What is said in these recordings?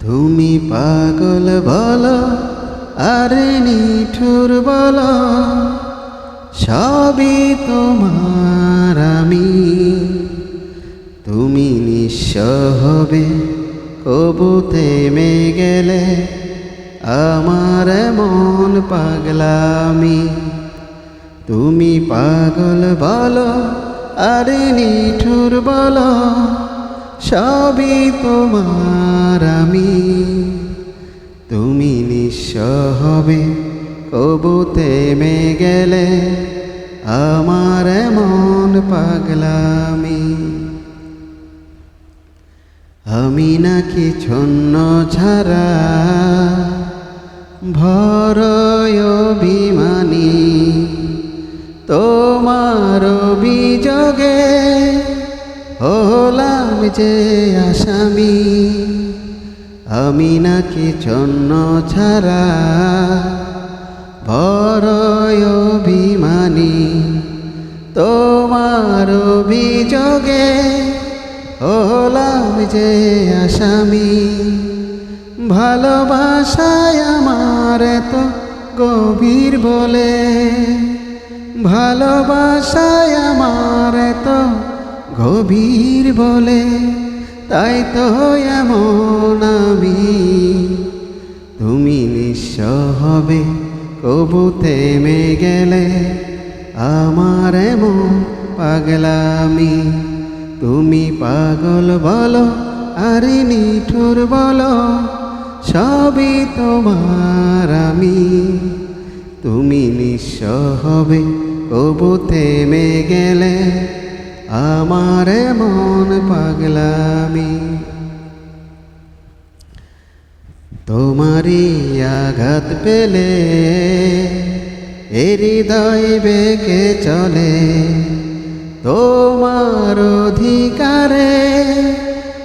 তুমি পাগল বলো, আরে নিঠুর বলো, সবই তোমার আমি। তুমি নিঃস্ব হবে, কবু থেমে গেলে আমার মন পাগলামি। তুমি পাগল বলো, আরে নিঠুর বলো, সবই তোমার আমি। তুমি নিঃস্ব হবে কবু থেমে গেলে আমার মন পাগলামি। আমি নাকি ছন্ন ছাড়া ভরয় অভিমানী। তোমার বিযোগে হলাম যে আসামি। আমি নাকি ছন্ন ছাড়া ভরয় অভিমানী, তোমার বিযোগে হলাম যে আসামি। ভালোবাসায় আমার তো গভীর বলে, ভালোবাসায় আমার তো গভীর বলে। তাই তো এমন আমি। তুমি নিঃস্ব হবে, কবু থেমে গেলে আমার এমন পাগলামি। তুমি পাগল বলো, আরে নিঠুর বলো, সবই তোমার আমি। তুমি নিঃস্ব হবে, কবু থেমে গেলে আমার মন পাগলামি। তোমারই আঘাত পেলে হৃদয় বেঁকে চলে। তোমার অধিকারে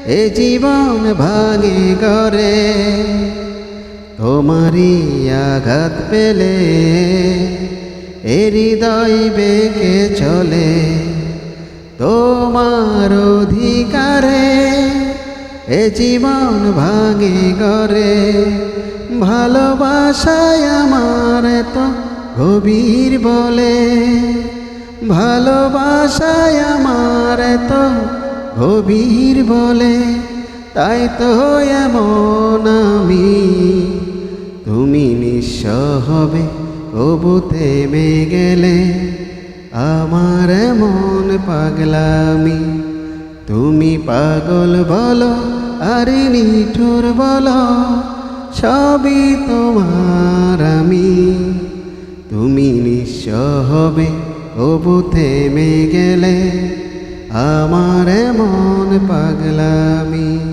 এ জীবন ভাঙে করে তোমারই আঘাত পেলে হৃদয় বেঁকে চলে। তোমার অধিকারে এ জীবন ভাঙে করে ভালোবাসায় আমার তো গভীর বলে। ভালোবাসায় আমার তো গভীর বলে। তাই তো এমন আমি। তুমি নিঃস্ব হবে কবু থেমে গেলে। আমার মন পাগলামি। তুমি পাগল বলো, আরে নিঠুর বলো, সবই তোমার আমি। তুমি নিঃস্ব হবে, কবু থেমে গেলে, আমার মন পাগলামি।